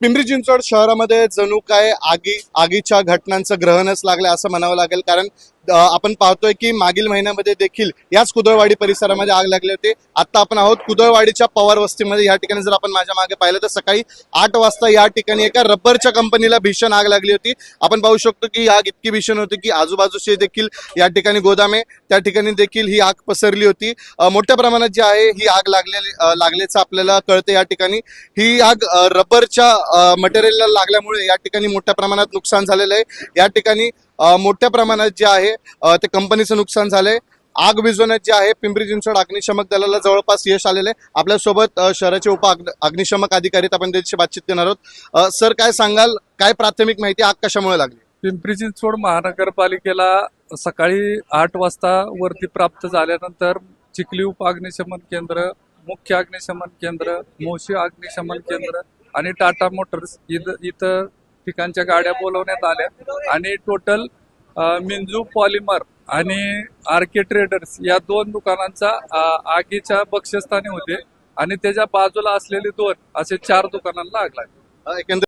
पिंपरी चिंचवड शहरामध्ये जणू काय आगी आगीच्या घटनांचं ग्रहणच लागलं असं म्हणावं लागेल. कारण आपण पाहतोय की मागील महिन्यामध्ये देखील याच कुदळवाडी परिसरामध्ये आग लागली होती. आता आपण आहोत कुदळवाडीच्या पवार वस्तीमध्ये. या ठिकाणी जर आपण माझ्या मागे पाहिलं तर सकाळी आठ वाजता या ठिकाणी एका रबरच्या कंपनीला भीषण आग लागली होती. आपण पाहू शकतो की आग इतकी भीषण होती की आजूबाजूचे देखील या ठिकाणी गोदामे त्या ठिकाणी देखील ही आग पसरली होती. मोठ्या प्रमाणात जी आहे ही आग लागलेली लागल्याचं आपल्याला कळतं या ठिकाणी. ही आग रबरच्या मटेरियलला लागल्यामुळे या ठिकाणी मोठ्या प्रमाणात नुकसान झालेलं आहे. या ठिकाणी मोठ्या प्रमाणात जे आहे ते कंपनीचं नुकसान झालंय. आग विझवण्यात जे आहे पिंपरी चिंचवड अग्निशमक दलाला जवळपास यश आलेलं आहे. आपल्यासोबत शहराचे उप अग्निशमक अधिकारी आपण त्यांची बातचीत करणार आहोत. सर काय सांगाल? काय प्राथमिक माहिती आग कशामुळे लागली? पिंपरी चिंचवड महानगरपालिकेला सकाळी आठ वाजता वरती प्राप्त झाल्यानंतर चिखली उप अग्निशमन केंद्र मुख्य अग्निशमन केंद्र मोशी अग्निशमन केंद्र आणि टाटा मोटर्स इथं इथं ठिकाणच्या गाड्या बोलवण्यात आल्या. आणि टोटल मिंजू पॉलिमर आणि आरके ट्रेडर्स या दोन दुकानांचा आगीच्या बक्षस्थानी होते. आणि त्याच्या बाजूला असलेले दोन असे चार दुकानांना आग लागली. एकंदर